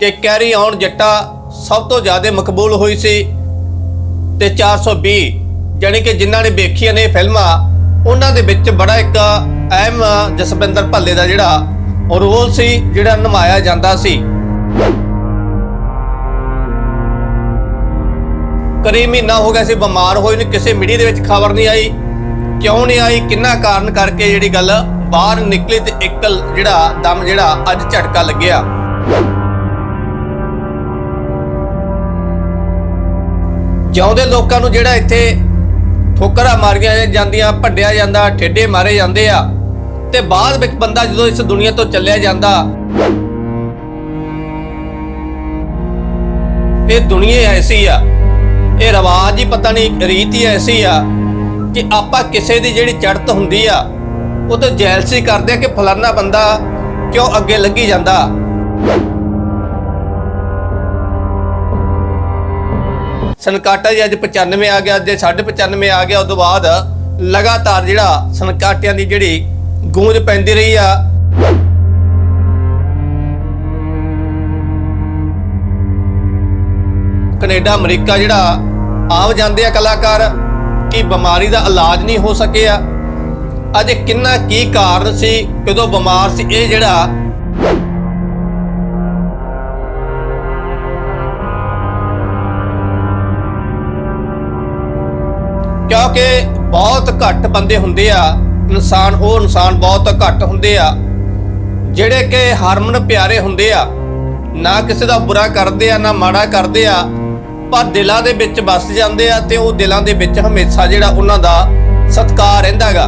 ਕਿ carry on ਜੱਟਾ ਸਭ ਤੋਂ ਜ਼ਿਆਦਾ ਮਕਬੂਲ ਹੋਈ ਸੀ ਤੇ 420 ਜਾਣੀ ਕਿ ਜਿਨ੍ਹਾਂ ਨੇ ਵੇਖੀਆਂ ਨੇ ਫਿਲਮਾਂ, ਉਹਨਾਂ ਦੇ ਵਿੱਚ ਬੜਾ ਇੱਕ ਅਹਿਮ ਜਸਵਿੰਦਰ ਭੱਲੇ ਦਾ ਜਿਹੜਾ ਰੋਲ ਸੀ, ਜਿਹੜਾ ਨਿਭਾਇਆ ਜਾਂਦਾ ਸੀ। ਕਰੀਬ ਮਹੀਨਾ ਹੋ ਗਿਆ ਸੀ, ਬਿਮਾਰ ਹੋਏ ਨੂੰ ਕਿਸੇ ਮੀਡੀਆ ਦੇ ਵਿੱਚ ਖਬਰ ਨਹੀਂ ਆਈ। ਕਿਉਂ ਨਹੀਂ ਆਈ? ਕਿੰਨਾ ਕਾਰਨ ਕਰਕੇ ਜਿਹੜੀ ਗੱਲ ਬਾਹਰ ਨਿਕਲੀ ਤੇ ਇੱਕ ਜਿਹੜਾ ਦਮ ਜਿਹੜਾ ਅੱਜ ਝਟਕਾ ਲੱਗਿਆ? ਜਿਉਂਦੇ ਲੋਕਾਂ ਨੂੰ ਜਿਹੜਾ ਇੱਥੇ ਠੋਕਰਾਂ ਮਾਰੀਆਂ ਜਾਂਦੀਆਂ, ਭੱਡਿਆ ਜਾਂਦਾ, ਠੇਡੇ ਮਾਰੇ ਜਾਂਦੇ ਆ, ਤੇ ਬਾਅਦ ਵਿੱਚ ਬੰਦਾ ਜਦੋਂ ਇਸ ਦੁਨੀਆ ਤੋਂ ਚੱਲਿਆ ਜਾਂਦਾ, ਇਹ ਦੁਨੀਆ ਐਸੀ ਆ, ਇਹ ਰਿਵਾਜ ਹੀ ਪਤਾ ਨਹੀਂ, ਰੀਤ ਹੀ ਐਸੀ ਆ, ਕਿ ਆਪਾਂ ਕਿਸੇ ਦੀ ਜਿਹੜੀ ਚੜਤ ਹੁੰਦੀ ਆ, ਉਹ ਤੇ ਜੈਲਸੀ ਕਰਦੇ ਆ ਕਿ ਫਲਾਨਾ ਬੰਦਾ ਕਿਉਂ ਅੱਗੇ ਲੱਗੀ ਜਾਂਦਾ। ਸਨਕਾਟਾ ਜੀ ਅੱਜ 95 ਆ ਗਿਆ, ਅੱਜ 95 ਆ ਗਿਆ ਉਸ ਤੋਂ ਬਾਅਦ ਲਗਾਤਾਰ ਜਿਹੜਾ ਸਨਕਾਟਿਆਂ ਦੀ ਜਿਹੜੀ ਗੂੰਜ ਪੈਂਦੀ ਰਹੀ ਆ। ਕੈਨੇਡਾ, ਅਮਰੀਕਾ ਜਿਹੜਾ ਆਮ ਜਾਂਦੇ ਆ ਕਲਾਕਾਰ ਕਿ ਬਿਮਾਰੀ ਦਾ ਇਲਾਜ ਨਹੀਂ ਹੋ ਸਕਿਆ ਅੱਜ ਕਿੰਨਾ ਕੀ ਕਾਰਨ ਸੀ, ਕਦੋਂ ਬਿਮਾਰ ਸੀ, ਇਹ ਜਿਹੜਾ ਕਿਉਂਕਿ ਬਹੁਤ ਘੱਟ ਬੰਦੇ ਹੁੰਦੇ ਆ, ਇਨਸਾਨ, ਉਹ ਇਨਸਾਨ ਬਹੁਤ ਘੱਟ ਹੁੰਦੇ ਆ, ਜਿਹੜੇ ਕਿ ਹਰਮਨ ਪਿਆਰੇ ਹੁੰਦੇ ਆ। ਨਾ ਕਿਸੇ ਦਾ ਬੁਰਾ ਕਰਦੇ ਆ, ਨਾ ਮਾੜਾ ਕਰਦੇ ਆ, ਪਰ ਦਿਲਾਂ ਦੇ ਵਿੱਚ ਵਸ ਜਾਂਦੇ ਆ ਤੇ ਉਹ ਦਿਲਾਂ ਦੇ ਵਿੱਚ ਹਮੇਸ਼ਾ ਜਿਹੜਾ ਉਹਨਾਂ ਦਾ ਸਤਿਕਾਰ ਰਹਿੰਦਾਗਾ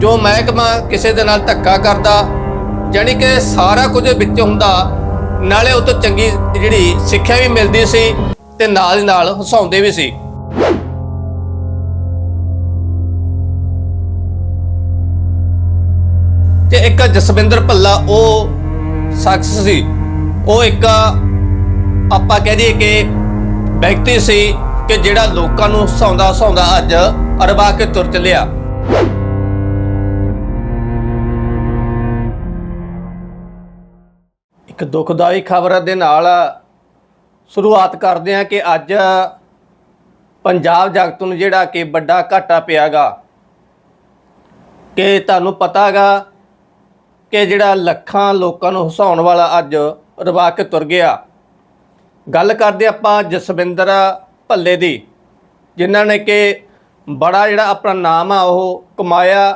ਜੋ ਮਹਿਕਮਾ ਕਿਸੇ ਦੇ ਨਾਲ ਧੱਕਾ ਕਰਦਾ, ਜਾਣੀ ਕਿ ਸਾਰਾ ਕੁਝ ਵਿੱਚ ਹੁੰਦਾ ਨਾਲੇ ਉਹ ਤੋਂ ਚੰਗੀ ਜਿਹੜੀ ਸਿੱਖਿਆ ਵੀ ਮਿਲਦੀ ਸੀ ਤੇ ਨਾਲ ਦੀ ਨਾਲ ਹਸਾਉਂਦੇ ਵੀ ਸੀ। ਤੇ ਇੱਕ ਜਸਵਿੰਦਰ ਭੱਲਾ, ਉਹ ਸ਼ਖਸ ਸੀ। ਉਹ ਇੱਕ ਆਪਾਂ ਕਹਿ ਦਈਏ ਕਿ ਵਿਅਕਤੀ ਸੀ ਕਿ ਜਿਹੜਾ ਲੋਕਾਂ ਨੂੰ ਹਸਾਉਂਦਾ ਹਸਾਉਂਦਾ ਅੱਜ ਅਰਬਾ ਕੇ ਤੁਰ ਚੱਲਿਆ। ਇੱਕ ਦੁਖਦਾਈ ਖਬਰ ਦੇ ਨਾਲ ਸ਼ੁਰੂਆਤ ਕਰਦੇ ਹਾਂ ਕਿ ਅੱਜ ਪੰਜਾਬ ਜਗਤ ਨੂੰ ਜਿਹੜਾ ਕਿ ਵੱਡਾ ਘਾਟਾ ਪਿਆਗਾ ਕਿ ਤੁਹਾਨੂੰ ਪਤਾਗਾ ਕਿ ਜਿਹੜਾ ਲੱਖਾਂ ਲੋਕਾਂ ਨੂੰ ਹਸਾਉਣ ਵਾਲਾ ਅੱਜ ਰਵਾ ਕੇ ਤੁਰ ਗਿਆ। ਗੱਲ ਕਰਦੇ ਆਪਾਂ ਜਸਵਿੰਦਰ ਭੱਲੇ ਦੀ, ਜਿਨ੍ਹਾਂ ਨੇ ਕਿ ਬੜਾ ਜਿਹੜਾ ਆਪਣਾ ਨਾਮ ਆ ਉਹ ਕਮਾਇਆ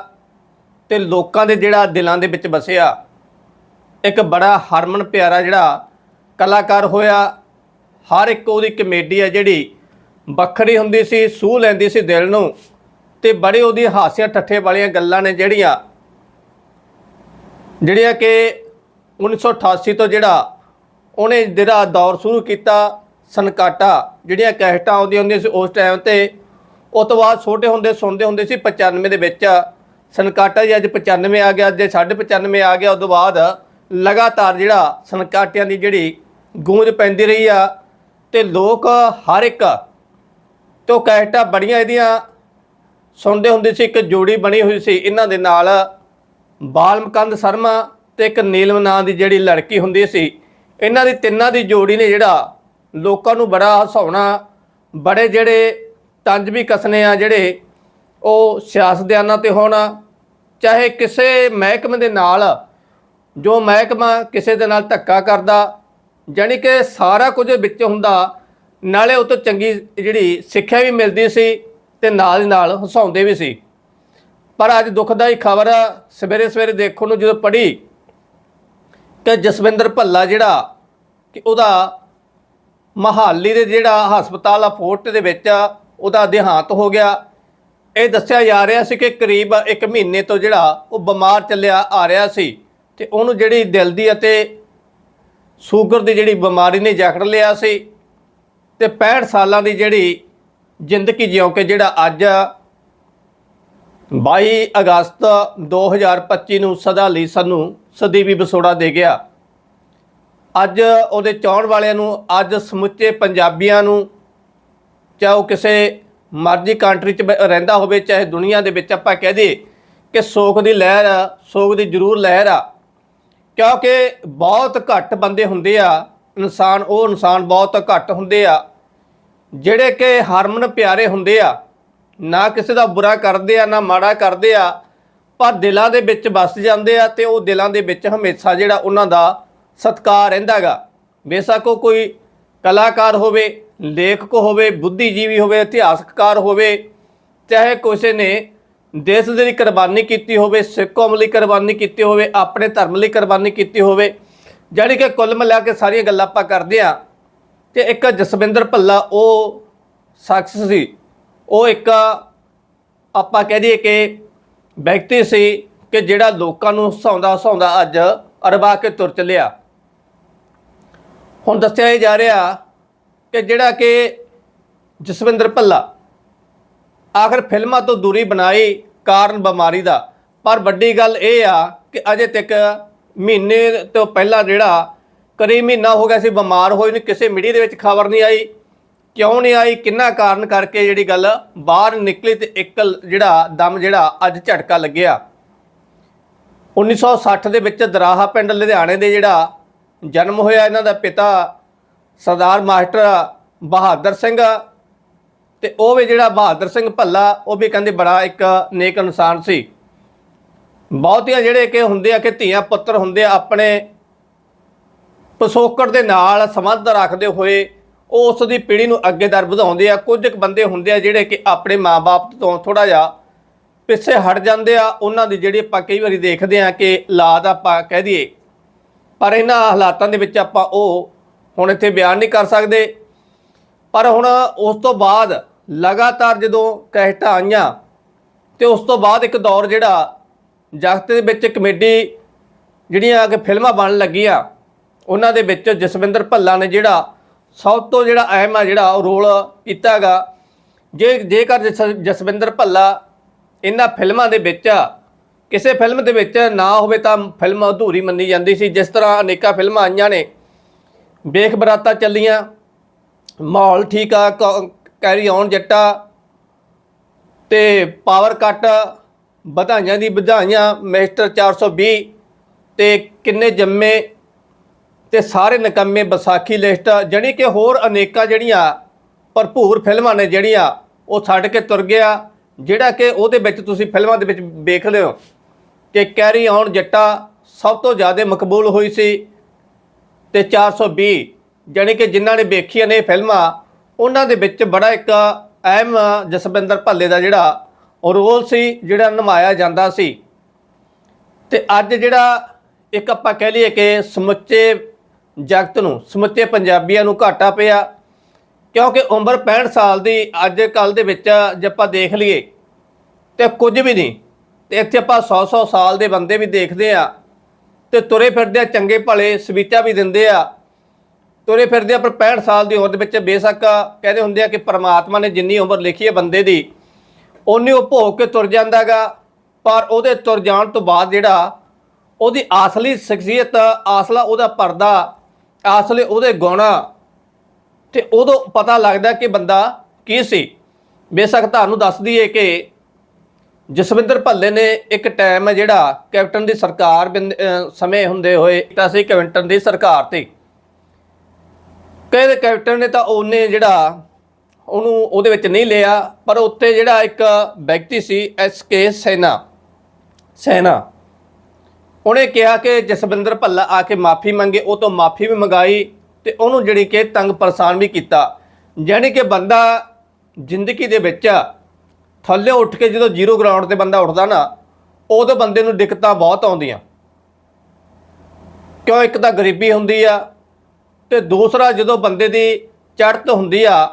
ਤੇ ਲੋਕਾਂ ਦੇ ਜਿਹੜਾ ਦਿਲਾਂ ਦੇ ਵਿੱਚ ਵਸਿਆ। ਇੱਕ ਬੜਾ ਹਰਮਨ ਪਿਆਰਾ ਜਿਹੜਾ ਕਲਾਕਾਰ ਹੋਇਆ, ਹਰ ਇੱਕ ਉਹਦੀ ਕਮੇਡੀ ਹੈ ਜਿਹੜੀ ਵੱਖਰੀ ਹੁੰਦੀ ਸੀ, ਸੂਹ ਲੈਂਦੀ ਸੀ ਦਿਲ ਨੂੰ ਤੇ ਬੜੇ ਉਹਦੀ ਹਾਸਿਆ ਠੱਠੇ ਵਾਲੀਆਂ ਗੱਲਾਂ ਨੇ ਜਿਹੜੀਆਂ ਜਿਹੜੀਆਂ ਕਿ 1988 ਤੋਂ ਜਿਹੜਾ ਉਹਨੇ ਜਿਹੜਾ ਦੌਰ ਸ਼ੁਰੂ ਕੀਤਾ ਸਨਕਾਟਾ ਜਿਹੜੀਆਂ ਕੈਸਟਾਂ ਆਉਂਦੀਆਂ ਹੁੰਦੀਆਂ ਸੀ ਉਸ ਟਾਈਮ ਤੇ ਉਸ ਤੋਂ ਬਾਅਦ ਛੋਟੇ ਹੁੰਦੇ ਸੁਣਦੇ ਹੁੰਦੇ ਸੀ 95 ਦੇ ਵਿੱਚ ਸਨਕਾਟਾ ਜੀ ਅੱਜ 95 ਆ ਗਿਆ, ਅੱਜ 95 ਆ ਗਿਆ ਉਸ ਤੋਂ ਬਾਅਦ ਲਗਾਤਾਰ ਜਿਹੜਾ ਸਨਕਾਟਿਆਂ ਦੀ ਜਿਹੜੀ ਗੂੰਜ ਪੈਂਦੀ ਰਹੀ ਆ ਤੇ ਲੋਕ ਹਰ ਇੱਕ ਤੋਂ ਕੈਸਟਾਂ ਬੜੀਆਂ ਇਹਦੀਆਂ ਸੁਣਦੇ ਹੁੰਦੇ ਸੀ, ਇੱਕ ਜੋੜੀ ਬਣੀ ਹੋਈ ਸੀ, ਇਹਨਾਂ ਦੇ ਨਾਲ ਬਾਲਮਕੰਦ ਸ਼ਰਮਾ ਤੇ ਇੱਕ ਨੀਲਮ ਨਾਂ ਦੀ ਜਿਹੜੀ ਲੜਕੀ ਹੁੰਦੀ ਸੀ, ਇਹਨਾਂ ਦੀ ਤਿੰਨਾਂ ਦੀ ਜੋੜੀ ਨੇ ਜਿਹੜਾ ਲੋਕਾਂ ਨੂੰ ਬੜਾ ਹਸਾਉਣਾ, ਬੜੇ ਜਿਹੜੇ ਤੰਜ ਵੀ ਕਸਨੇ ਆ ਜਿਹੜੇ ਉਹ ਸਿਆਸਤਦਾਨਾਂ ਤੇ ਹੋਣਾ, ਚਾਹੇ ਕਿਸੇ ਮਹਿਕਮੇ ਦੇ ਨਾਲ ਜੋ ਮਹਿਕਮਾ ਕਿਸੇ ਦੇ ਨਾਲ ਧੱਕਾ ਕਰਦਾ, ਜਾਣੀ ਕਿ ਸਾਰਾ ਕੁਝ ਵਿੱਚ ਹੁੰਦਾ, ਨਾਲੇ ਉਹ ਤੋਂ ਚੰਗੀ ਜਿਹੜੀ ਸਿੱਖਿਆ ਵੀ ਮਿਲਦੀ ਸੀ ਤੇ ਨਾਲ ਨਾਲ ਹਸਾਉਂਦੇ ਵੀ ਸੀ। ਪਰ ਅੱਜ ਦੁਖਦਾਈ ਖਬਰ ਸਵੇਰੇ ਸਵੇਰੇ ਦੇਖਣ ਨੂੰ ਜਦੋਂ ਪੜ੍ਹੀ ਕਿ ਜਸਵਿੰਦਰ ਭੱਲਾ ਜਿਹੜਾ ਕਿ ਉਹਦਾ ਮਹਾਲੀ ਦੇ ਜਿਹੜਾ ਹਸਪਤਾਲ ਆ, ਫੋਰਟ ਦੇ ਵਿੱਚ ਉਹਦਾ ਦੇਹਾਂਤ ਹੋ ਗਿਆ। ਇਹ ਦੱਸਿਆ ਜਾ ਰਿਹਾ ਸੀ ਕਿ ਕਰੀਬ 1 ਮਹੀਨੇ ਤੋਂ ਜਿਹੜਾ ਉਹ ਬਿਮਾਰ ਚੱਲਿਆ ਆ ਰਿਹਾ ਸੀ। ਤੇ ਉਹਨੂੰ ਜਿਹੜੀ ਦਿਲ ਦੀ ਅਤੇ ਸ਼ੂਗਰ ਦੀ ਜਿਹੜੀ ਬਿਮਾਰੀ ਨੇ ਜਕੜ ਲਿਆ ਸੀ ਤੇ 65 ਸਾਲਾਂ ਦੀ ਜਿਹੜੀ ਜ਼ਿੰਦਗੀ ਜਿਉਂ ਕੇ ਜਿਹੜਾ ਅੱਜ 22 ਅਗਸਤ 2025 ਨੂੰ ਸਦਾ ਲਈ ਸਾਨੂੰ ਸਦੀਵੀ ਵਿਸੋੜਾ ਦੇ ਗਿਆ। ਅੱਜ ਉਹਦੇ ਚਾਹਣ ਵਾਲਿਆਂ ਨੂੰ, ਅੱਜ ਸਮੁੱਚੇ ਪੰਜਾਬੀਆਂ ਨੂੰ, ਚਾਹੇ ਉਹ ਕਿਸੇ ਮਰਜ਼ੀ ਕੰਟਰੀ 'ਚ ਰਹਿੰਦਾ ਹੋਵੇ, ਚਾਹੇ ਦੁਨੀਆ ਦੇ ਵਿੱਚ ਆਪਾਂ ਕਹਿ ਦਈਏ ਕਿ ਸੋਗ ਦੀ ਲਹਿਰ ਆ, ਸੋਗ ਦੀ ਜ਼ਰੂਰ ਲਹਿਰ ਆ। ਕਿਉਂਕਿ ਬਹੁਤ ਘੱਟ ਬੰਦੇ ਹੁੰਦੇ ਆ, ਇਨਸਾਨ, ਉਹ ਇਨਸਾਨ ਬਹੁਤ ਘੱਟ ਹੁੰਦੇ ਆ। ਜਿਹੜੇ ਕਿ ਹਰਮਨ ਪਿਆਰੇ ਹੁੰਦੇ ਆ, ਨਾ ਕਿਸੇ ਦਾ ਬੁਰਾ ਕਰਦੇ ਆ, ਨਾ ਮਾੜਾ ਕਰਦੇ ਆ, ਪਰ ਦਿਲਾਂ ਦੇ ਵਿੱਚ ਵੱਸ ਜਾਂਦੇ ਆ ਤੇ ਉਹ ਦਿਲਾਂ ਦੇ ਵਿੱਚ ਹਮੇਸ਼ਾ ਜਿਹੜਾ ਉਹਨਾਂ ਦਾ ਸਤਕਾਰ ਰਹਿੰਦਾਗਾ ਬੇਸ਼ੱਕ ਉਹ ਕੋਈ ਕਲਾਕਾਰ ਹੋਵੇ, ਲੇਖਕ ਹੋਵੇ, ਬੁੱਧੀਜੀਵੀ ਹੋਵੇ, ਇਤਿਹਾਸਕਾਰ ਹੋਵੇ, ਚਾਹੇ ਕਿਸੇ ਨੇ ਦੇਸ਼ ਦੇ ਲਈ ਕੁਰਬਾਨੀ ਕੀਤੀ ਹੋਵੇ, ਸਿੱਖ ਕੌਮ ਲਈ ਕੁਰਬਾਨੀ ਕੀਤੀ ਹੋਵੇ, ਆਪਣੇ ਧਰਮ ਲਈ ਕੁਰਬਾਨੀ ਕੀਤੀ ਹੋਵੇ। ਜਿਹੜੀ ਕਿ ਕੁੱਲ ਮਿਲਾ ਕੇ ਸਾਰੀਆਂ ਗੱਲਾਂ ਆਪਾਂ ਕਰਦੇ ਆ ਤੇ ਇੱਕ ਜਸਵਿੰਦਰ ਭੱਲਾ, ਉਹ ਸ਼ਖਸ ਸੀ। ਉਹ ਇੱਕ ਆਪਾਂ ਕਹਿ ਦਈਏ ਕਿ ਵਿਅਕਤੀ ਸੀ ਕਿ ਜਿਹੜਾ ਲੋਕਾਂ ਨੂੰ ਹਸਾਉਂਦਾ ਹਸਾਉਂਦਾ ਅੱਜ ਅਰਬਾ ਕੇ ਤੁਰ ਚੱਲਿਆ। ਹੁਣ ਦੱਸਿਆ ਇਹ ਜਾ ਰਿਹਾ ਕਿ ਜਿਹੜਾ ਕਿ ਜਸਵਿੰਦਰ ਭੱਲਾ ਆਖਰ ਫਿਲਮਾਂ ਤੋਂ ਦੂਰੀ ਬਣਾਈ ਕਾਰਨ ਬਿਮਾਰੀ ਦਾ। ਪਰ ਵੱਡੀ ਗੱਲ ਇਹ ਆ ਕਿ ਅਜੇ ਤੱਕ ਮਹੀਨੇ ਤੋਂ ਪਹਿਲਾਂ ਜਿਹੜਾ ਕਰੀਬ ਮਹੀਨਾ ਹੋ ਗਿਆ ਸੀ, ਬਿਮਾਰ ਹੋਏ ਨੂੰ ਕਿਸੇ ਮੀਡੀਆ ਦੇ ਵਿੱਚ ਖਬਰ ਨਹੀਂ ਆਈ। ਕਿਉਂ ਨਹੀਂ ਆਈ? ਕਿੰਨਾ ਕਾਰਨ ਕਰਕੇ ਜਿਹੜੀ ਗੱਲ ਬਾਹਰ ਨਿਕਲੀ ਤੇ ਇੱਕ ਜਿਹੜਾ ਦਮ ਜਿਹੜਾ ਅੱਜ ਝਟਕਾ ਲੱਗਿਆ। 1960 ਦੇ ਵਿੱਚ ਦਰਾਹਾ ਪਿੰਡ ਲੁਧਿਆਣੇ ਦੇ ਜਿਹੜਾ ਜਨਮ ਹੋਇਆ, ਇਹਨਾਂ ਦਾ ਪਿਤਾ ਸਰਦਾਰ ਮਾਸਟਰ ਬਹਾਦਰ ਸਿੰਘ ਤੇ ਉਹ ਵੀ ਜਿਹੜਾ ਬਹਾਦਰ ਸਿੰਘ ਭੱਲਾ, ਉਹ ਵੀ ਕਹਿੰਦੇ ਬੜਾ ਇੱਕ ਨੇਕ ਇਨਸਾਨ ਸੀ। ਬਹੁਤੀਆਂ ਜਿਹੜੇ ਕਿ ਹੁੰਦੇ ਆ ਕਿ ਧੀਆਂ ਪੁੱਤਰ ਹੁੰਦੇ ਆ, ਆਪਣੇ ਪਸੋਕੜ ਦੇ ਨਾਲ ਸੰਬੰਧ ਰੱਖਦੇ ਹੋਏ ਉਹ ਉਸ ਦੀ ਪੀੜ੍ਹੀ ਨੂੰ ਅੱਗੇ ਦਰ ਵਧਾਉਂਦੇ ਆ। ਕੁਝ ਕੁ ਬੰਦੇ ਹੁੰਦੇ ਆ ਜਿਹੜੇ ਕਿ ਆਪਣੇ ਮਾਪੇ ਤੋਂ ਥੋੜਾ ਜਿਹਾ ਪਿੱਛੇ ਹਟ ਜਾਂਦੇ ਆ। ਉਹਨਾਂ ਦੀ ਜਿਹੜੀ ਆਪਾਂ ਕਈ ਵਾਰੀ ਦੇਖਦੇ ਆ ਕਿ ਲਾਦ ਆਪਾਂ ਕਹਿ ਦਈਏ, ਪਰ ਇਹਨਾਂ ਹਾਲਾਤਾਂ ਦੇ ਵਿੱਚ ਆਪਾਂ ਉਹ ਹੁਣ ਇੱਥੇ ਬਿਆਨ ਨਹੀਂ ਕਰ ਸਕਦੇ। ਪਰ ਹੁਣ ਉਸ ਤੋਂ ਬਾਅਦ ਲਗਾਤਾਰ ਜਦੋਂ ਕਹਿਟਾਂ ਆਈਆਂ ਤੇ ਉਸ ਤੋਂ ਬਾਅਦ ਇੱਕ ਦੌਰ ਜਿਹੜਾ ਜਗਤ ਦੇ ਵਿੱਚ ਕਮੇਡੀ ਜਿਹੜੀਆਂ ਕਿ ਫਿਲਮਾਂ ਬਣਨ ਲੱਗੀਆਂ, ਉਹਨਾਂ ਦੇ ਵਿੱਚ ਜਸਵਿੰਦਰ ਭੱਲਾ ਨੇ ਜਿਹੜਾ ਸਭ ਤੋਂ ਜਿਹੜਾ ਅਹਿਮ ਆ ਜਿਹੜਾ ਉਹ ਰੋਲ ਕੀਤਾਗਾ ਜੇ, ਜੇਕਰ ਜਸ- ਜਸਵਿੰਦਰ ਭੱਲਾ ਇਹਨਾਂ ਫਿਲਮਾਂ ਦੇ ਵਿੱਚ, ਕਿਸੇ ਫਿਲਮ ਦੇ ਵਿੱਚ ਨਾ ਹੋਵੇ ਤਾਂ ਫਿਲਮ ਅਧੂਰੀ ਮੰਨੀ ਜਾਂਦੀ ਸੀ। ਜਿਸ ਤਰ੍ਹਾਂ ਅਨੇਕਾਂ ਫਿਲਮਾਂ ਆਈਆਂ ਨੇ, ਵੇਖ ਬਰਾਤਾ ਚੱਲੀਆਂ, ਮਾਹੌਲ ਠੀਕ ਆ, ਕ- ਕੈਰੀ ਔਨ ਜੱਟਾ ਤੇ ਪਾਵਰ ਕੱਟ ਵਧਾਈਆਂ ਦੀ ਵਧਾਈਆਂ ਮਿਸਟਰ 420 ਤੇ ਕਿੰਨੇ ਜੰਮੇ ਤੇ ਸਾਰੇ ਨਕੰਮੇ ਵਿਸਾਖੀ ਲਿਸਟ ਜਣੀ ਕਿ ਹੋਰ ਅਨੇਕਾਂ ਜਿਹੜੀਆਂ ਭਰਪੂਰ ਫਿਲਮਾਂ ਨੇ ਜਿਹੜੀਆਂ ਉਹ ਛੱਡ ਕੇ ਤੁਰ ਗਿਆ, ਜਿਹੜਾ ਕਿ ਉਹਦੇ ਵਿੱਚ ਤੁਸੀਂ ਫਿਲਮਾਂ ਦੇ ਵਿੱਚ ਵੇਖਦੇ ਹੋ ਕਿ ਕੈਰੀ ਔਨ ਜੱਟਾ ਸਭ ਤੋਂ ਜ਼ਿਆਦਾ ਮਕਬੂਲ ਹੋਈ ਸੀ ਤੇ 420 ਜਾਣੀ ਕਿ ਜਿਨ੍ਹਾਂ ਨੇ ਵੇਖੀਆਂ ਨੇ ਇਹ ਫਿਲਮਾਂ ਉਹਨਾਂ ਦੇ ਵਿੱਚ ਬੜਾ ਇੱਕ ਅਹਿਮ ਜਸਵਿੰਦਰ ਭੱਲੇ ਦਾ ਜਿਹੜਾ ਰੋਲ ਸੀ, ਜਿਹੜਾ ਨਿਭਾਇਆ ਜਾਂਦਾ ਸੀ। ਤੇ ਅੱਜ ਜਿਹੜਾ ਇੱਕ ਆਪਾਂ ਕਹਿ ਲਈਏ ਕਿ ਸਮੁੱਚੇ ਜਗਤ ਨੂੰ, ਸਮੁੱਚੇ ਪੰਜਾਬੀਆਂ ਨੂੰ ਘਾਟਾ ਪਿਆ, ਕਿਉਂਕਿ ਉਮਰ 65 ਸਾਲ ਦੀ ਅੱਜ ਕੱਲ ਦੇ ਵਿੱਚ ਜੇ ਆਪਾਂ ਦੇਖ ਲਈਏ, ਤੇ ਕੁਝ ਵੀ ਨਹੀਂ। ਤੇ ਇੱਥੇ ਆਪਾਂ 100 100 ਸਾਲ ਦੇ ਬੰਦੇ ਵੀ ਦੇਖਦੇ ਆ, ਤੇ ਤੁਰੇ ਫਿਰਦੇ ਆ, ਚੰਗੇ ਭਲੇ ਸਵੀਚਾ ਵੀ ਦਿੰਦੇ ਆ ਤੁਰੇ ਫਿਰਦੇ ਆ, ਪਰ 65 ਸਾਲ ਦੀ ਉਮਰ ਦੇ ਵਿੱਚ ਬੇਸ਼ੱਕ ਕਹਿੰਦੇ ਹੁੰਦੇ ਆ ਕਿ ਪਰਮਾਤਮਾ ਨੇ ਜਿੰਨੀ ਉਮਰ ਲਿਖੀ ਹੈ ਬੰਦੇ ਦੀ ਉਨੀ ਉਹ ਭੋਗ ਕੇ ਤੁਰ ਜਾਂਦਾਗਾ ਪਰ ਉਹਦੇ ਤੁਰ ਜਾਣ ਤੋਂ ਬਾਅਦ ਜਿਹੜਾ ਉਹਦੀ ਅਸਲੀ ਸ਼ਖਸੀਅਤ, ਅਸਲਾ ਉਹਦਾ ਪਰਦਾ ਆਸਲੇ ਉਹਦੇ ਗੁਣ, ਤੇ ਉਦੋਂ ਪਤਾ ਲੱਗਦਾ ਕਿ ਬੰਦਾ ਕੀ ਸੀ। ਬੇਸ਼ੱਕ ਤੁਹਾਨੂੰ ਦੱਸ ਦਈਏ ਕਿ ਜਸਵਿੰਦਰ ਭੱਲੇ ਨੇ ਇੱਕ ਟਾਈਮ ਹੈ ਜਿਹੜਾ ਕੈਪਟਨ ਦੀ ਸਰਕਾਰ ਬਿੰਦ- ਸਮੇਂ ਹੁੰਦੇ ਹੋਏ ਤਾਂ ਸੀ ਕੈਪਟਨ ਦੀ ਸਰਕਾਰ ਤੇ। ਕਹਿੰਦੇ ਕੈਪਟਨ ਨੇ ਤਾਂ ਉਹਨੇ ਜਿਹੜਾ ਉਹਨੂੰ ਉਹਦੇ ਵਿੱਚ ਨਹੀਂ ਲਿਆ, ਪਰ ਉੱਤੇ ਜਿਹੜਾ ਇੱਕ ਵਿਅਕਤੀ ਸੀ ਐਸ ਕੇ ਸੈਨਾ ਸੈਨਾ। ਉਹਨੇ ਕਿਹਾ ਕਿ ਜਸਵਿੰਦਰ ਭੱਲਾ ਆ ਕੇ ਮਾਫੀ ਮੰਗੇ, ਉਹ ਤੋਂ ਮਾਫੀ ਵੀ ਮੰਗਾਈ ਤੇ ਉਹਨੂੰ ਜਿਹੜੀ ਕਿ ਤੰਗ ਪਰੇਸ਼ਾਨ ਵੀ ਕੀਤਾ। ਯਾਨੀ ਕਿ ਬੰਦਾ ਜ਼ਿੰਦਗੀ ਦੇ ਵਿੱਚ ਥੱਲੇ ਉੱਠ ਕੇ ਜਦੋਂ ਜ਼ੀਰੋ ਗਰਾਊਂਡ ਤੇ ਬੰਦਾ ਉੱਠਦਾ ਨਾ, ਉਦੋਂ ਬੰਦੇ ਨੂੰ ਦਿੱਕਤਾਂ ਬਹੁਤ ਆਉਂਦੀਆਂ। ਕਿਉਂ ਇੱਕ ਤਾਂ ਗਰੀਬੀ ਹੁੰਦੀ ਆ ਤੇ ਦੂਸਰਾ ਜਦੋਂ ਬੰਦੇ ਦੀ ਚੜ੍ਹਤ ਹੁੰਦੀ ਆ,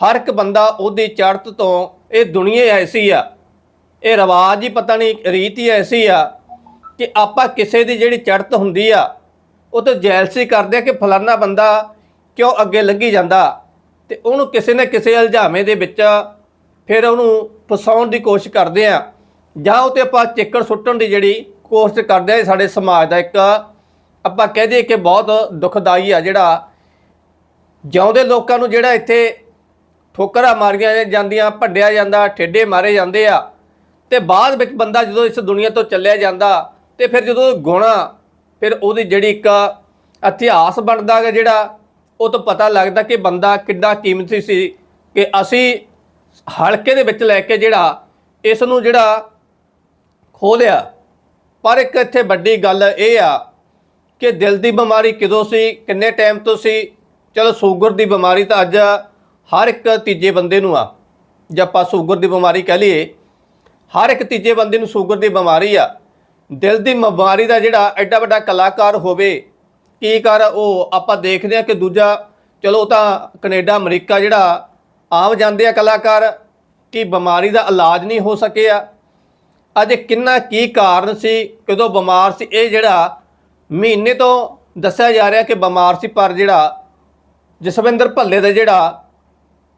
ਹਰ ਇੱਕ ਬੰਦਾ ਉਹਦੀ ਚੜ੍ਹਤ ਤੋਂ ਇਹ ਦੁਨੀਆ ਐਸੀ ਆ, ਇਹ ਰਿਵਾਜ ਹੀ ਪਤਾ ਨਹੀਂ, ਰੀਤ ਹੀ ਐਸੀ ਆ ਕਿ ਆਪਾਂ ਕਿਸੇ ਦੀ ਜਿਹੜੀ ਚੜ੍ਹਤ ਹੁੰਦੀ ਆ, ਉਹ ਤੋਂ ਜੈਲਸੀ ਕਰਦੇ ਆ ਕਿ ਫਲਾਨਾ ਬੰਦਾ ਕਿਉਂ ਅੱਗੇ ਲੱਗੀ ਜਾਂਦਾ ਤੇ ਉਹਨੂੰ ਕਿਸੇ ਨਾ ਕਿਸੇ ਇਲਜ਼ਾਮੇ ਦੇ ਵਿੱਚ ਫਿਰ ਉਹਨੂੰ ਫਸਾਉਣ ਦੀ ਕੋਸ਼ਿਸ਼ ਕਰਦੇ ਆ। ਜਾਂ ਉਹ ਤੇ ਆਪਾਂ ਚਿੱਕੜ ਸੁੱਟਣ ਦੀ ਜਿਹੜੀ ਕੋਸ਼ਿਸ਼ ਕਰਦੇ ਆ ਸਾਡੇ ਸਮਾਜ ਦਾ ਇੱਕ ਆਪਾਂ ਕਹਿ ਦਈਏ ਕਿ ਬਹੁਤ ਦੁਖਦਾਈ ਆ ਜਿਹੜਾ ਜਿਉਂਦੇ ਲੋਕਾਂ ਨੂੰ ਜਿਹੜਾ ਇੱਥੇ ਠੋਕਰਾਂ ਮਾਰੀਆਂ ਜਾਂਦੀਆਂ, ਭੱਡਿਆ ਜਾਂਦਾ, ਠੇਡੇ ਮਾਰੇ ਜਾਂਦੇ ਆ ਤੇ ਬਾਅਦ ਵਿੱਚ ਬੰਦਾ ਜਦੋਂ ਇਸ ਦੁਨੀਆ ਤੋਂ ਚੱਲਿਆ ਜਾਂਦਾ ਤੇ ਫਿਰ ਜਦੋਂ ਗੁਣਾ, ਫਿਰ ਉਹਦੀ ਜਿਹੜੀ ਇੱਕ ਇਤਿਹਾਸ ਬਣਦਾ ਹੈ ਜਿਹੜਾ, ਉਹ ਤੋਂ ਪਤਾ ਲੱਗਦਾ ਕਿ ਬੰਦਾ ਕਿੱਡਾ ਕੀਮਤੀ ਸੀ ਕਿ ਅਸੀਂ ਹਲਕੇ ਦੇ ਵਿੱਚ ਲੈ ਕੇ ਜਿਹੜਾ ਇਸ ਨੂੰ ਜਿਹੜਾ ਖੋਲਿਆ ਪਰ ਇੱਕ ਇੱਥੇ ਵੱਡੀ ਗੱਲ ਇਹ ਆ ਕਿ ਦਿਲ ਦੀ ਬਿਮਾਰੀ ਕਿਦੋਂ ਸੀ, ਕਿੰਨੇ ਟਾਈਮ ਤੋਂ ਸੀ? ਚਲੋ ਸ਼ੂਗਰ ਦੀ ਬਿਮਾਰੀ ਤਾਂ ਅੱਜ ਹਰ ਇੱਕ ਤੀਜੇ ਬੰਦੇ ਨੂੰ ਆ। ਜੇ ਆਪਾਂ ਸ਼ੂਗਰ ਦੀ ਬਿਮਾਰੀ ਕਹਿ ਲਈਏ, ਹਰ ਇੱਕ ਤੀਜੇ ਬੰਦੇ ਨੂੰ ਸ਼ੂਗਰ ਦੀ ਬਿਮਾਰੀ ਆ। ਦਿਲ ਦੀ ਬਿਮਾਰੀ ਦਾ ਜਿਹੜਾ ਐਡਾ ਵੱਡਾ ਕਲਾਕਾਰ ਹੋਵੇ, ਕੀ ਕਰ ਉਹ, ਆਪਾਂ ਦੇਖਦੇ ਆ ਕਿ ਦੂਜਾ, ਚਲੋ ਤਾਂ ਕੈਨੇਡਾ, ਅਮਰੀਕਾ ਜਿਹੜਾ ਆਮ ਜਾਂਦੇ ਆ ਕਲਾਕਾਰ, ਕਿ ਬਿਮਾਰੀ ਦਾ ਇਲਾਜ ਨਹੀਂ ਹੋ ਸਕਿਆ। ਅੱਜ ਕਿੰਨਾ ਕੀ ਕਾਰਨ ਸੀ, ਕਦੋਂ ਬਿਮਾਰ ਸੀ, ਇਹ ਜਿਹੜਾ ਮਹੀਨੇ ਤੋਂ ਦੱਸਿਆ ਜਾ ਰਿਹਾ ਕਿ ਬਿਮਾਰ ਸੀ, ਪਰ ਜਿਹੜਾ ਜਸਵਿੰਦਰ ਭੱਲੇ ਦਾ ਜਿਹੜਾ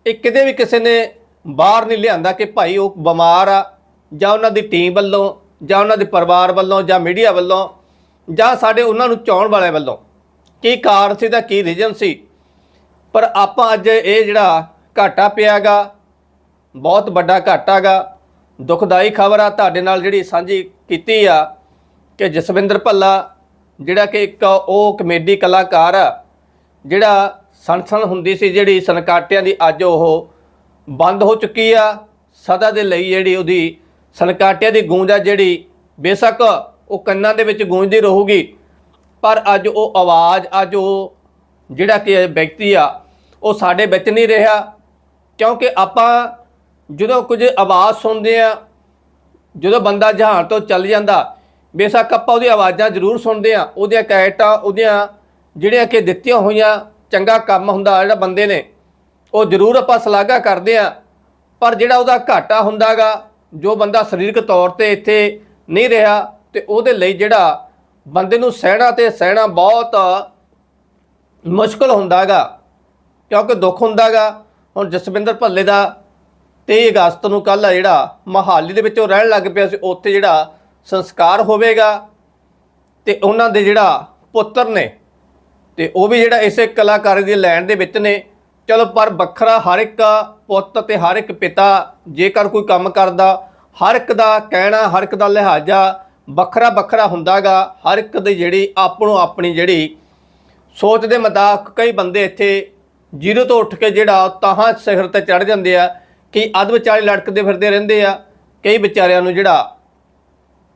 ਇਹ ਕਿਤੇ ਵੀ ਕਿਸੇ ਨੇ ਬਾਹਰ ਨਹੀਂ ਲਿਆਂਦਾ ਕਿ ਭਾਈ ਉਹ ਬਿਮਾਰ ਆ, ਜਾਂ ਉਹਨਾਂ ਦੀ ਟੀਮ ਵੱਲੋਂ, ਜਾਂ ਉਹਨਾਂ ਦੇ ਪਰਿਵਾਰ ਵੱਲੋਂ, ਜਾਂ ਮੀਡੀਆ ਵੱਲੋਂ, ਜਾਂ ਸਾਡੇ ਉਹਨਾਂ ਨੂੰ ਚਾਉਣ ਵਾਲਿਆਂ ਵੱਲੋਂ ਕੀ ਕਾਰਨ ਸੀ ਤਾਂ ਕੀ ਰੀਜਨ ਸੀ? ਪਰ ਆਪਾਂ ਅੱਜ ਇਹ ਜਿਹੜਾ ਘਾਟਾ ਪਿਆਗਾ, ਬਹੁਤ ਵੱਡਾ ਘਾਟਾ ਗਾ ਦੁਖਦਾਈ ਖਬਰ ਆ ਤੁਹਾਡੇ ਨਾਲ ਜਿਹੜੀ ਸਾਂਝੀ ਕੀਤੀ ਆ ਕਿ ਜਸਵਿੰਦਰ ਭੱਲਾ ਜਿਹੜਾ ਕਿ ਇੱਕ ਉਹ ਕਮੇਡੀ ਕਲਾਕਾਰ ਆ, ਜਿਹੜਾ ਸਣਸਣ ਹੁੰਦੀ ਸੀ ਜਿਹੜੀ ਸਨਕਾਟਿਆਂ ਦੀ ਅੱਜ ਉਹ ਬੰਦ ਹੋ ਚੁੱਕੀ ਆ, ਸਦਾ ਦੇ ਲਈ ਜਿਹੜੀ ਉਹਦੀ ਸਨਕਾਟਿਆਂ ਦੀ ਗੂੰਜ ਆ ਜਿਹੜੀ ਬੇਸ਼ੱਕ ਉਹ ਕੰਨਾਂ ਦੇ ਵਿੱਚ ਗੂੰਜਦੀ ਰਹੂਗੀ। ਪਰ ਅੱਜ ਉਹ ਆਵਾਜ਼, ਅੱਜ ਉਹ ਜਿਹੜਾ ਕਿ ਵਿਅਕਤੀ ਆ, ਉਹ ਸਾਡੇ ਵਿੱਚ ਨਹੀਂ ਰਿਹਾ, ਕਿਉਂਕਿ ਆਪਾਂ ਜਦੋਂ ਕੁਝ ਆਵਾਜ਼ ਸੁਣਦੇ ਆ, ਜਦੋਂ ਬੰਦਾ ਜਹਾਨ ਤੋਂ ਚੱਲ ਜਾਂਦਾ ਬੇਸ਼ੱਕ ਆਪਾਂ ਉਹਦੀ ਆਵਾਜ਼ਾਂ ਜ਼ਰੂਰ ਸੁਣਦੇ ਆ ਉਹਦੀਆਂ ਕੈਟਾਂ ਉਹਦੀਆਂ ਜਿਹੜੀਆਂ ਕਿ ਦਿੱਤੀਆਂ ਹੋਈਆਂ ਚੰਗਾ ਕੰਮ ਹੁੰਦਾ ਜਿਹੜਾ ਬੰਦੇ ਨੇ, ਉਹ ਜ਼ਰੂਰ ਆਪਾਂ ਸ਼ਲਾਘਾ ਕਰਦੇ ਆ ਪਰ ਜਿਹੜਾ ਉਹਦਾ ਘਾਟਾ ਹੁੰਦਾਗਾ, ਜੋ ਬੰਦਾ ਸਰੀਰਕ ਤੌਰ ਤੇ ਇੱਥੇ ਨਹੀਂ ਰਿਹਾ, ਤੇ ਉਹਦੇ ਲਈ ਜਿਹੜਾ ਬੰਦੇ ਨੂੰ ਸਹਿਣਾ ਤੇ ਸਹਿਣਾ ਬਹੁਤ ਮੁਸ਼ਕਲ ਹੁੰਦਾਗਾ, ਕਿਉਂਕਿ ਦੁੱਖ ਹੁੰਦਾਗਾ। ਹੁਣ ਜਸਵਿੰਦਰ ਭੱਲੇ ਦਾ 23 ਅਗਸਤ ਨੂੰ ਕੱਲ ਆ ਜਿਹੜਾ ਮਹਾਲੀ ਦੇ ਵਿੱਚ ਉਹ ਰਹਿਣ ਲੱਗ ਪਿਆ ਸੀ, ਉੱਥੇ ਜਿਹੜਾ ਸੰਸਕਾਰ ਹੋਵੇਗਾ ਤੇ ਉਹਨਾਂ ਦੇ ਜਿਹੜਾ ਪੁੱਤਰ ਨੇ ਤੇ ਉਹ ਵੀ ਜਿਹੜਾ ਇਸੇ ਕਲਾਕਾਰੀ ਦੀ ਲੈਣ ਦੇ ਵਿੱਚ ਨੇ। ਚਲੋ, ਪਰ ਵੱਖਰਾ ਹਰ ਇੱਕ ਪੁੱਤ ਤੇ ਹਰ ਇੱਕ ਪਿਤਾ ਜੇਕਰ ਕੋਈ ਕੰਮ ਕਰਦਾ, ਹਰ ਇੱਕ ਦਾ ਕਹਿਣਾ, ਹਰ ਇੱਕ ਦਾ ਲਿਹਾਜ਼ਾ ਵੱਖਰਾ ਵੱਖਰਾ ਹੁੰਦਾਗਾ। ਹਰ ਇੱਕ ਦੀ ਜਿਹੜੀ ਆਪਣੋ ਆਪਣੀ ਜਿਹੜੀ ਸੋਚ ਦੇ ਮੁਤਾਬਕ ਕਈ ਬੰਦੇ ਇੱਥੇ ਜ਼ੀਰੋ ਤੋਂ ਉੱਠ ਕੇ ਜਿਹੜਾ ਤਾਹਾਂ ਸਿਖਰ ਤੇ ਚੜ ਜਾਂਦੇ ਆ ਕਈ ਅੱਧ ਵਿਚਾਲੇ ਲੜਕਦੇ ਫਿਰਦੇ ਰਹਿੰਦੇ ਆ। ਕਈ ਵਿਚਾਰਿਆਂ ਨੂੰ ਜਿਹੜਾ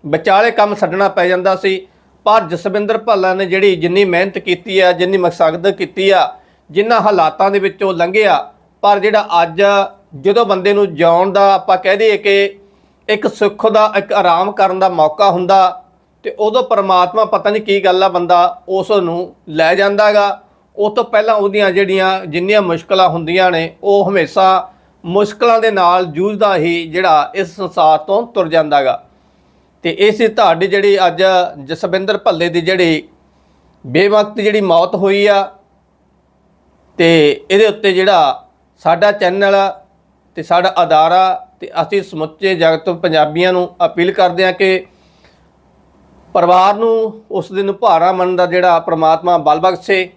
ਵਿਚਾਲੇ ਕੰਮ ਛੱਡਣਾ ਪੈ ਜਾਂਦਾ ਸੀ। ਪਰ ਜਸਵਿੰਦਰ ਭੱਲਾ ਨੇ ਜਿਹੜੀ ਜਿੰਨੀ ਮਿਹਨਤ ਕੀਤੀ ਆ, ਜਿੰਨੀ ਮਕਸਦ ਕੀਤੀ ਆ, ਜਿੰਨਾ ਹਾਲਾਤਾਂ ਦੇ ਵਿੱਚੋਂ ਲੰਘਿਆ, ਪਰ ਜਿਹੜਾ ਅੱਜ ਜਦੋਂ ਬੰਦੇ ਨੂੰ ਜਿਉਣ ਦਾ ਆਪਾਂ ਕਹਿ ਦਈਏ ਕਿ ਇੱਕ ਸੁੱਖ ਦਾ, ਇੱਕ ਆਰਾਮ ਕਰਨ ਦਾ ਮੌਕਾ ਹੁੰਦਾ ਤੇ ਉਦੋਂ ਪਰਮਾਤਮਾ ਪਤਾ ਨਹੀਂ ਕੀ ਗੱਲ ਆ, ਬੰਦਾ ਉਸ ਨੂੰ ਲੈ ਜਾਂਦਾਗਾ ਉਹ ਤੋਂ ਪਹਿਲਾਂ ਉਹਦੀਆਂ ਜਿਹੜੀਆਂ, ਜਿੰਨੀਆਂ ਮੁਸ਼ਕਲਾਂ ਹੁੰਦੀਆਂ ਨੇ, ਉਹ ਹਮੇਸ਼ਾ ਮੁਸ਼ਕਲਾਂ ਦੇ ਨਾਲ ਜੂਝਦਾ ਹੀ ਜਿਹੜਾ ਇਸ ਸੰਸਾਰ ਤੋਂ ਤੁਰ ਜਾਂਦਾਗਾ ਤੇ ਇਸ ਤੁਹਾਡੀ ਜਿਹੜੀ ਅੱਜ ਜਸਵਿੰਦਰ ਭੱਲੇ ਦੀ ਜਿਹੜੀ ਬੇਵਕਤ ਜਿਹੜੀ ਮੌਤ ਹੋਈ ਆ ਤੇ ਇਹਦੇ ਉੱਤੇ ਜਿਹੜਾ ਸਾਡਾ ਚੈਨਲ ਤੇ ਸਾਡਾ ਅਦਾਰਾ ਤੇ ਅਸੀਂ ਸਮੁੱਚੇ ਜਗਤ ਪੰਜਾਬੀਆਂ ਨੂੰ ਅਪੀਲ ਕਰਦੇ ਹਾਂ ਕਿ ਪਰਿਵਾਰ ਨੂੰ ਉਸ ਦਿਨ ਭਾਰਾ ਮੰਨ ਦਾ ਜਿਹੜਾ ਪ੍ਰਮਾਤਮਾ ਬਲ ਬਖਸ਼ੇ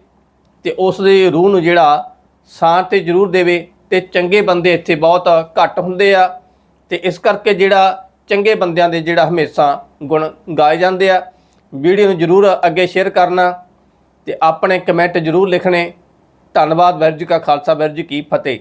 ਤੇ ਉਸ ਦੀ ਰੂਹ ਨੂੰ ਜਿਹੜਾ ਸਾਂ ਤੇ ਜ਼ਰੂਰ ਦੇਵੇ ਤੇ ਚੰਗੇ ਬੰਦੇ ਇੱਥੇ ਬਹੁਤ ਘੱਟ ਹੁੰਦੇ ਆ ਤੇ ਇਸ ਕਰਕੇ ਜਿਹੜਾ ਚੰਗੇ ਬੰਦਿਆਂ ਦੇ ਜਿਹੜਾ ਹਮੇਸ਼ਾ ਗੁਣ ਗਾਏ ਜਾਂਦੇ ਆ। ਵੀਡੀਓ ਨੂੰ ਜ਼ਰੂਰ ਅੱਗੇ ਸ਼ੇਅਰ ਕਰਨਾ ਤੇ ਆਪਣੇ ਕਮੈਂਟ ਜ਼ਰੂਰ ਲਿਖਣੇ। ਧੰਨਵਾਦ ਵਾਹਿਗੁਰੂ ਜੀ ਕਾ ਖਾਲਸਾ, ਵਾਹਿਗੁਰੂ ਜੀ ਕੀ ਫਤਿਹ।